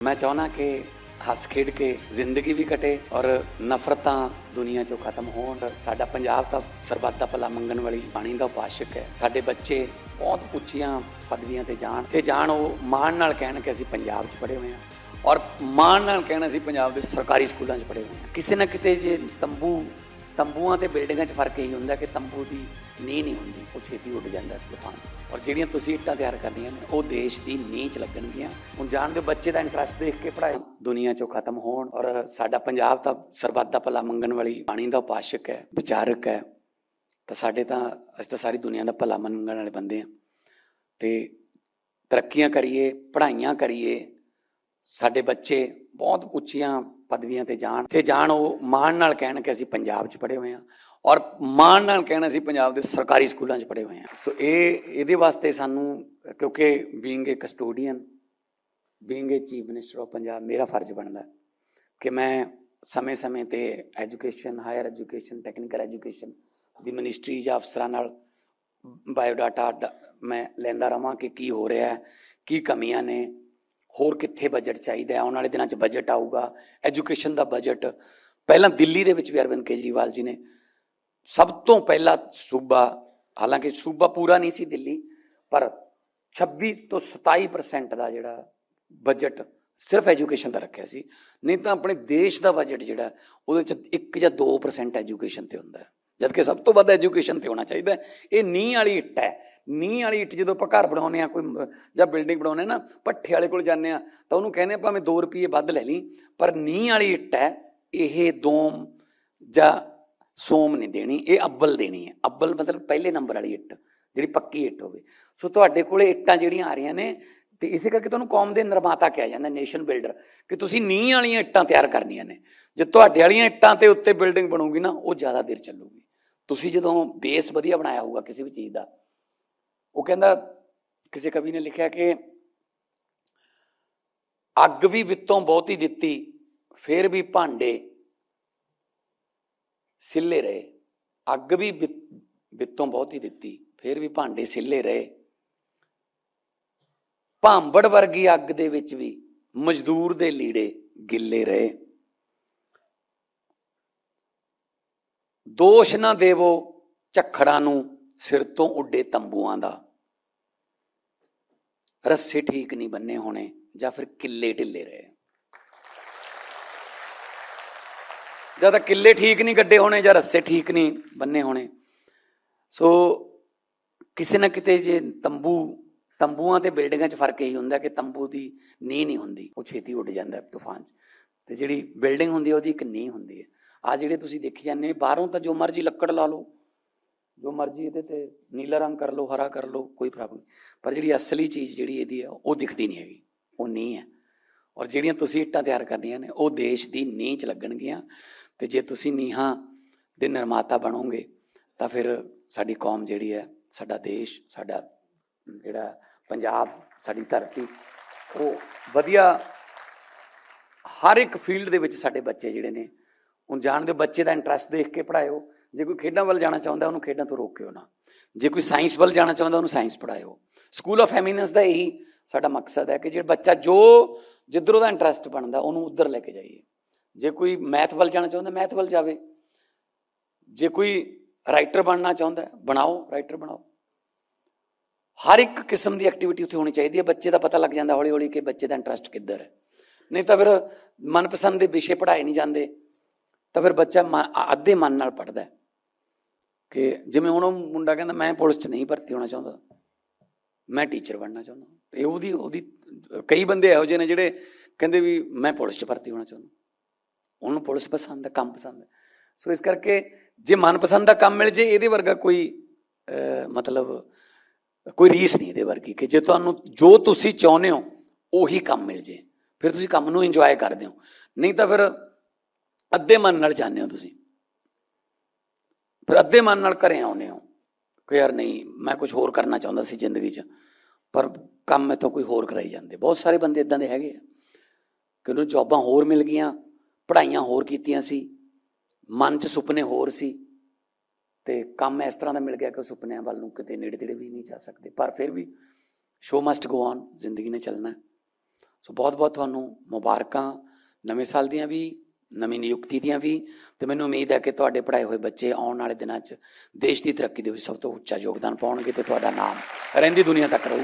ਮੈਂ ਚਾਹੁੰਦਾ ਕਿ ਹੱਸ ਖੇਡ ਕੇ ਜ਼ਿੰਦਗੀ ਵੀ ਕਟੇ ਔਰ ਨਫ਼ਰਤਾਂ ਦੁਨੀਆ ਚੋਂ ਖਤਮ ਹੋਣ ਸਾਡਾ ਪੰਜਾਬ ਤਾਂ ਸਰਬੱਤ ਦਾ ਭਲਾ ਮੰਗਣ ਵਾਲੀ ਬਾਣੀ ਦਾ ਉਪਾਸ਼ਕ ਹੈ ਸਾਡੇ ਬੱਚੇ ਬਹੁਤ ਉੱਚੀਆਂ ਪਦਵੀਆਂ ਤੇ ਜਾਣ ਤੇ ਜਾਣ ਉਹ ਮਾਣ ਨਾਲ ਕਹਿਣ ਕਿ ਅਸੀਂ ਪੰਜਾਬ 'ਚ ਪੜ੍ਹੇ ਹੋਏ ਹਾਂ ਔਰ ਮਾਣ ਨਾਲ ਕਹਿਣਾ ਅਸੀਂ ਪੰਜਾਬ ਦੇ ਸਰਕਾਰੀ ਸਕੂਲਾਂ 'ਚ ਪੜ੍ਹੇ ਹੋਏ ਹਾਂ ਕਿਸੇ ਨਾ ਕਿਤੇ ਜੇ ਤੰਬੂ ਤੰਬੂਆਂ ਤੇ ਬਿਲਡਿੰਗਾਂ 'ਚ ਫ਼ਰਕ ਇਹੀ ਹੁੰਦਾ ਕਿ ਤੰਬੂ ਦੀ ਨੀਂਹ ਨਹੀਂ ਹੁੰਦੀ, ਉਹ ਛੇਤੀ ਉੱਡ ਜਾਂਦਾ ਹੈ ਤੂਫਾਨ। ਔਰ ਜਿਹੜੀਆਂ ਤੁਸੀਂ ਇੱਟਾਂ ਤਿਆਰ ਕਰਨੀਆਂ ਨੇ, ਉਹ ਦੇਸ਼ ਦੀ ਨੀਂਹ 'ਚ ਲੱਗਣਗੀਆਂ। ਹੁਣ ਜਾਣਦੇ ਹੋ, ਬੱਚੇ ਦਾ ਇੰਟਰਸਟ ਦੇਖ ਕੇ ਪੜ੍ਹਾਈ ਦੁਨੀਆ 'ਚੋਂ ਖਤਮ ਹੋਣ ਔਰ ਸਾਡਾ ਪੰਜਾਬ ਤਾਂ ਸਰਬੱਤ ਦਾ ਭਲਾ ਮੰਗਣ ਵਾਲੀ ਬਾਣੀ ਦਾ ਉਪਾਸ਼ਕ ਹੈ, ਵਿਚਾਰਕ ਹੈ। ਤਾਂ ਸਾਡੇ ਤਾਂ, ਅਸੀਂ ਤਾਂ ਸਾਰੀ ਦੁਨੀਆ ਦਾ ਭਲਾ ਮੰਗਣ ਵਾਲੇ ਬੰਦੇ ਆ ਤੇ ਤਰੱਕੀਆਂ ਕਰੀਏ, ਪੜ੍ਹਾਈਆਂ ਕਰੀਏ ਸਾਡੇ ਬੱਚੇ ਬਹੁਤ ਉੱਚੀਆਂ ਪਦਵੀਆਂ ਤੇ ਜਾਣ ਤੇ ਜਾਣ ਉਹ ਮਾਣ ਨਾਲ ਕਹਿਣ ਕਿ ਅਸੀਂ ਪੰਜਾਬ 'ਚ ਪੜ੍ਹੇ ਹੋਏ ਹਾਂ ਔਰ ਮਾਣ ਨਾਲ ਕਹਿਣਾ ਅਸੀਂ ਪੰਜਾਬ ਦੇ ਸਰਕਾਰੀ ਸਕੂਲਾਂ 'ਚ ਪੜ੍ਹੇ ਹੋਏ ਹਾਂ। ਸੋ ਇਹ, ਇਹਦੇ ਵਾਸਤੇ ਸਾਨੂੰ, ਕਿਉਂਕਿ being a custodian being a chief minister of Punjab, ਮੇਰਾ ਫਰਜ਼ ਬਣਦਾ ਕਿ ਮੈਂ ਸਮੇਂ-ਸਮੇਂ ਤੇ education higher education technical education ਦੀ ਮਿਨਿਸਟਰੀ ਜਾਂ ਅਫਸਰਾਂ ਨਾਲ ਬਾਇਓਡਾਟਾ ਡ- ਮੈਂ ਲੈਂਦਾ ਰਵਾਂ ਕਿ ਕੀ ਹੋ ਰਿਹਾ ਹੈ, ਕੀ ਕਮੀਆਂ ਨੇ ਹੋਰ ਕਿੱਥੇ ਬਜਟ ਚਾਹੀਦਾ ਹੈ? ਆਉਣ ਵਾਲੇ ਦਿਨਾਂ 'ਚ ਬਜਟ ਆਊਗਾ ਐਜੂਕੇਸ਼ਨ ਦਾ ਬਜਟ ਪਹਿਲਾਂ ਦਿੱਲੀ ਦੇ ਵਿੱਚ ਵੀ ਅਰਵਿੰਦ ਕੇਜਰੀਵਾਲ ਜੀ ਨੇ ਸਭ ਤੋਂ ਪਹਿਲਾ ਸੂਬਾ, ਹਾਲਾਂਕਿ ਸੂਬਾ ਪੂਰਾ ਨਹੀਂ ਸੀ ਦਿੱਲੀ, ਪਰ 26 ਤੋਂ 27% ਦਾ ਜਿਹੜਾ ਬਜਟ ਸਿਰਫ ਐਜੂਕੇਸ਼ਨ ਦਾ ਰੱਖਿਆ ਸੀ। ਨਹੀਂ ਤਾਂ ਆਪਣੇ ਦੇਸ਼ ਦਾ ਬਜਟ ਜਿਹੜਾ, ਉਹਦੇ ਚ 1 ਜਾਂ 2% ਐਜੂਕੇਸ਼ਨ ਤੇ ਹੁੰਦਾ ਹੈ। ਜਦਕਿ ਸਭ ਤੋਂ ਵੱਧ ਐਜੂਕੇਸ਼ਨ ਤੇ ਹੋਣਾ ਚਾਹੀਦਾ ਇਹ ਨੀਂਹ ਵਾਲੀ ਇੱਟ ਹੈ। ਨੀਂਹ ਵਾਲੀ ਇੱਟ ਜਦੋਂ ਆਪਾਂ ਘਰ ਬਣਾਉਂਦੇ ਆ ਕੋਈ ਜਾਂ ਬਿਲਡਿੰਗ ਬਣਾਉਂਦੇ ਆ ਨਾ ਪੱਠੇ ਵਾਲੇ ਕੋਲ ਜਾਂਦੇ ਆ ਤਾਂ ਉਹਨੂੰ ਕਹਿੰਦੇ ਭਾਵੇਂ 2 ਰੁਪਏ ਵੱਧ ਲੈ ਲਈ। ਪਰ ਨੀਂਹ ਵਾਲੀ ਇੱਟ ਹੈ, ਇਹ ਦੋਮ ਜਾਂ ਸੋਮ ਨਹੀਂ ਦੇਣੀ, ਇਹ ਅੱਬਲ ਦੇਣੀ ਹੈ। ਅੱਬਲ ਮਤਲਬ ਪਹਿਲੇ ਨੰਬਰ ਵਾਲੀ ਇੱਟ, ਜਿਹੜੀ ਪੱਕੀ ਇੱਟ ਹੋਵੇ। ਸੋ ਤੁਹਾਡੇ ਕੋਲੇ ਇੱਟਾਂ ਜਿਹੜੀਆਂ ਆ ਰਹੀਆਂ ਨੇ, ਤੇ ਇਸੇ ਕਰਕੇ ਤੁਹਾਨੂੰ ਕੌਮ ਦੇ ਨਿਰਮਾਤਾ ਕਿਹਾ ਜਾਂਦਾ ਨੇਸ਼ਨ ਬਿਲਡਰ ਕਿ ਤੁਸੀਂ ਨੀਂਹ ਵਾਲੀਆਂ ਇੱਟਾਂ ਤਿਆਰ ਕਰਨੀਆਂ ਨੇ। ਜੇ ਤੁਹਾਡੇ ਵਾਲੀਆਂ ਇੱਟਾਂ ਤੇ ਉੱਤੇ ਬਿਲਡਿੰਗ ਬਣੂਗੀ ਨਾ, ਉਹ ਜ਼ਿਆਦਾ ਦੇਰ ਚੱਲੂਗੀ। ਤੁਸੀਂ ਜਦੋਂ ਬੇਸ ਵਧੀਆ ਬਣਾਇਆ ਹੋਊਗਾ ਕਿਸੇ ਵੀ ਚੀਜ਼ ਦਾ, ਉਹ ਕਹਿੰਦਾ, ਕਿਸੇ ਕਵੀ ਨੇ ਲਿਖਿਆ ਕਿ ਅੱਗ ਵੀ ਵਿੱਤੋਂ ਬਹੁਤੀ ਦਿੱਤੀ, ਫੇਰ ਵੀ ਭਾਂਡੇ ਸਿੱਲੇ ਰਹੇ। ਅੱਗ ਵੀ ਵਿੱ- ਵਿੱਤੋਂ ਬਹੁਤੀ ਦਿੱਤੀ, ਫੇਰ ਵੀ ਭਾਂਡੇ ਸਿੱਲੇ ਰਹੇ। ਭਾਂਬੜ ਵਰਗੀ ਅੱਗ ਦੇ ਵਿੱਚ ਵੀ ਮਜ਼ਦੂਰ ਦੇ ਲੀੜੇ ਗਿੱਲੇ ਰਹੇ। ਦੋਸ਼ ਨਾ ਦੇਵੋ ਝੱਖੜਾਂ ਨੂੰ ਸਿਰ ਤੋਂ ਉੱਡੇ ਤੰਬੂਆਂ ਦਾ। ਰੱਸੇ ਠੀਕ ਨਹੀਂ ਬੰਨੇ ਹੋਣੇ ਜਾਂ ਫਿਰ ਕਿੱਲੇ ਢਿੱਲੇ ਰਹੇ। ਜਾਂ ਤਾਂ ਕਿੱਲੇ ਠੀਕ ਨਹੀਂ ਗੱਡੇ ਹੋਣੇ ਜਾਂ ਰੱਸੇ ਠੀਕ ਨਹੀਂ ਬੰਨੇ ਹੋਣੇ। ਸੋ ਕਿਸੇ ਨਾ ਕਿਤੇ ਜੇ ਤੰਬੂ, ਤੰਬੂਆਂ ਤੇ ਬਿਲਡਿੰਗਾਂ 'ਚ ਫ਼ਰਕ ਇਹੀ ਹੁੰਦਾ ਕਿ ਤੰਬੂ ਦੀ ਨੀਂਹ ਨਹੀਂ ਹੁੰਦੀ, ਉਹ ਛੇਤੀ ਉੱਡ ਜਾਂਦਾ ਤੂਫਾਨ 'ਚ। ਤੇ ਜਿਹੜੀ ਬਿਲਡਿੰਗ ਹੁੰਦੀ ਹੈ ਉਹਦੀ ਇੱਕ ਨੀਂਹ ਹੁੰਦੀ ਹੈ ਆ ਜਿਹੜੇ ਤੁਸੀਂ ਦੇਖੀ ਜਾਂਦੇ ਬਾਹਰੋਂ ਤਾਂ ਜੋ ਮਰਜ਼ੀ ਲੱਕੜ ਲਾ ਲਓ, ਜੋ ਮਰਜ਼ੀ ਇਹਦੇ ਤੇ ਨੀਲਾ ਰੰਗ ਕਰ ਲਓ, ਹਰਾ ਕਰ ਲਓ, ਕੋਈ ਪ੍ਰੋਬਲਮ ਨਹੀਂ। ਪਰ ਜਿਹੜੀ ਅਸਲੀ ਚੀਜ਼ ਜਿਹੜੀ ਇਹਦੀ ਹੈ ਉਹ ਦਿਖਦੀ ਨਹੀਂ ਹੈਗੀ, ਉਹ ਨੀਂਹ ਹੈ। ਔਰ ਜਿਹੜੀਆਂ ਤੁਸੀਂ ਇੱਟਾਂ ਤਿਆਰ ਕਰਨੀਆਂ ਨੇ, ਉਹ ਦੇਸ਼ ਦੀ ਨੀਂਹ 'ਚ ਲੱਗਣਗੀਆਂ। ਤੇ ਜੇ ਤੁਸੀਂ ਨੀਹਾਂ ਦੇ ਨਿਰਮਾਤਾ ਬਣੋਗੇ, ਤਾਂ ਫਿਰ ਸਾਡੀ ਕੌਮ ਜਿਹੜੀ ਹੈ, ਸਾਡਾ ਦੇਸ਼, ਸਾਡਾ ਜਿਹੜਾ ਪੰਜਾਬ, ਸਾਡੀ ਧਰਤੀ, ਉਹ ਵਧੀਆ ਹਰ ਇੱਕ ਫੀਲਡ ਦੇ ਵਿੱਚ ਸਾਡੇ ਬੱਚੇ ਜਿਹੜੇ ਨੇ ਹੁਣ ਜਾਣਦੇ ਹੋ, ਬੱਚੇ ਦਾ ਇੰਟਰਸਟ ਦੇਖ ਕੇ ਪੜਾਇਓ ਜੇ ਕੋਈ ਖੇਡਾਂ ਵੱਲ ਜਾਣਾ ਚਾਹੁੰਦਾ, ਉਹਨੂੰ ਖੇਡਾਂ ਤੋਂ ਰੋਕਿਓ ਨਾ। ਜੇ ਕੋਈ ਸਾਇੰਸ ਵੱਲ ਜਾਣਾ ਚਾਹੁੰਦਾ, ਉਹਨੂੰ ਸਾਇੰਸ ਪੜਾਇਓ ਸਕੂਲ ਆਫ ਐਮੀਨੈਂਸ ਦਾ ਇਹੀ ਸਾਡਾ ਮਕਸਦ ਹੈ ਕਿ ਜਿਹੜਾ ਬੱਚਾ ਜੋ ਜਿੱਧਰ ਉਹਦਾ ਇੰਟਰਸਟ ਬਣਦਾ, ਉਹਨੂੰ ਉੱਧਰ ਲੈ ਕੇ ਜਾਈਏ। ਜੇ ਕੋਈ ਮੈਥ ਵੱਲ ਜਾਣਾ ਚਾਹੁੰਦਾ ਮੈਥ ਵੱਲ ਜਾਵੇ। ਜੇ ਕੋਈ ਰਾਈਟਰ ਬਣਨਾ ਚਾਹੁੰਦਾ, ਬਣਾਓ ਰਾਈਟਰ ਬਣਾਓ। ਹਰ ਇੱਕ ਕਿਸਮ ਦੀ ਐਕਟੀਵਿਟੀ ਉੱਥੇ ਹੋਣੀ ਚਾਹੀਦੀ ਹੈ। ਬੱਚੇ ਦਾ ਪਤਾ ਲੱਗ ਜਾਂਦਾ ਹੌਲੀ ਹੌਲੀ ਕਿ ਬੱਚੇ ਦਾ ਇੰਟਰਸਟ ਕਿੱਧਰ ਹੈ। ਨਹੀਂ ਤਾਂ ਫਿਰ ਮਨਪਸੰਦ ਦੇ ਵਿਸ਼ੇ ਪੜ੍ਹਾਏ ਨਹੀਂ ਜਾਂਦੇ। ਤਾਂ ਫਿਰ ਬੱਚਾ ਮਨ- ਅੱਧੇ ਮਨ ਨਾਲ ਪੜਦਾ ਕਿ ਜਿਵੇਂ ਹੁਣ ਉਹ ਮੁੰਡਾ ਕਹਿੰਦਾ, ਮੈਂ ਪੁਲਿਸ 'ਚ ਨਹੀਂ ਭਰਤੀ ਹੋਣਾ ਚਾਹੁੰਦਾ। ਮੈਂ ਟੀਚਰ ਬਣਨਾ ਚਾਹੁੰਦਾ। ਤੇ ਉਹਦੀ ਉਹਦੀ, ਕਈ ਬੰਦੇ ਇਹੋ ਜਿਹੇ ਨੇ ਜਿਹੜੇ ਕਹਿੰਦੇ ਵੀ, ਮੈਂ ਪੁਲਿਸ 'ਚ ਭਰਤੀ ਹੋਣਾ ਚਾਹੁੰਦਾ। ਉਹਨੂੰ ਪੁਲਿਸ ਪਸੰਦ ਹੈ, ਕੰਮ ਪਸੰਦ ਹੈ। ਸੋ ਇਸ ਕਰਕੇ ਜੇ ਮਨਪਸੰਦ ਦਾ ਕੰਮ ਮਿਲ ਜੇ, ਇਹਦੇ ਵਰਗਾ ਕੋਈ ਮਤਲਬ, ਕੋਈ ਰੀਸ ਨਹੀਂ ਇਹਦੇ ਵਰਗੀ ਕਿ ਜੇ ਤੁਹਾਨੂੰ, ਜੋ ਤੁਸੀਂ ਚਾਹੁੰਦੇ ਹੋ, ਉਹੀ ਕੰਮ ਮਿਲ ਜੇ। ਫਿਰ ਤੁਸੀਂ ਕੰਮ ਨੂੰ ਇੰਜੋਏ ਕਰਦੇ ਹੋ। ਨਹੀਂ ਤਾਂ ਫਿਰ ਅੱਧੇ ਮਨ ਨਾਲ ਜਾਂਦੇ ਹੋ ਤੁਸੀਂ। ਫਿਰ ਅੱਧੇ ਮਨ ਨਾਲ ਘਰੇ ਆਉਂਦੇ ਹੋ ਕਿ ਯਾਰ ਨਹੀਂ, ਮੈਂ ਕੁਝ ਹੋਰ ਕਰਨਾ ਚਾਹੁੰਦਾ ਸੀ ਜ਼ਿੰਦਗੀ 'ਚ, ਪਰ ਕੰਮ ਮੈਥੋਂ ਕੋਈ ਹੋਰ ਕਰਾਈ ਜਾਂਦੇ। ਬਹੁਤ ਸਾਰੇ ਬੰਦੇ ਇਦਾਂ ਦੇ ਹੈਗੇ ਆ ਕਿ ਉਹਨੂੰ ਜੌਬਾਂ ਹੋਰ ਮਿਲ ਗਈਆਂ, ਪੜ੍ਹਾਈਆਂ ਹੋਰ ਕੀਤੀਆਂ ਸੀ, ਮਨ 'ਚ ਸੁਪਨੇ ਹੋਰ ਸੀ ਤੇ ਕੰਮ ਇਸ ਤਰ੍ਹਾਂ ਦਾ ਮਿਲ ਗਿਆ ਕਿ ਸੁਪਨਿਆਂ ਵੱਲ ਨੂੰ ਕਿਤੇ ਨੇੜੇ ਤੇੜੇ ਵੀ ਨਹੀਂ ਜਾ ਸਕਦੇ। ਪਰ ਫਿਰ ਵੀ ਸ਼ੋ ਮਸਟ ਗੋ ਔਨ ਜ਼ਿੰਦਗੀ ਨੇ ਚੱਲਣਾ। ਸੋ ਬਹੁਤ ਬਹੁਤ ਤੁਹਾਨੂੰ ਮੁਬਾਰਕਾਂ। ਨਵੇਂ ਸਾਲ ਦੀਆਂ ਵੀ ਨਵੀਂ ਨਿਯੁਕਤੀ ਦੀਆਂ ਵੀ ਤੇ ਮੈਨੂੰ ਉਮੀਦ ਹੈ ਕਿ ਤੁਹਾਡੇ ਪੜ੍ਹਾਏ ਹੋਏ ਬੱਚੇ ਆਉਣ ਵਾਲੇ ਦਿਨਾਂ 'ਚ ਦੇਸ਼ ਦੀ ਤਰੱਕੀ ਦੇ ਵਿੱਚ ਸਭ ਤੋਂ ਉੱਚਾ ਯੋਗਦਾਨ ਪਾਉਣਗੇ ਤੇ ਤੁਹਾਡਾ ਨਾਮ ਰਹਿੰਦੀ ਦੁਨੀਆ ਤੱਕ ਰਹੂ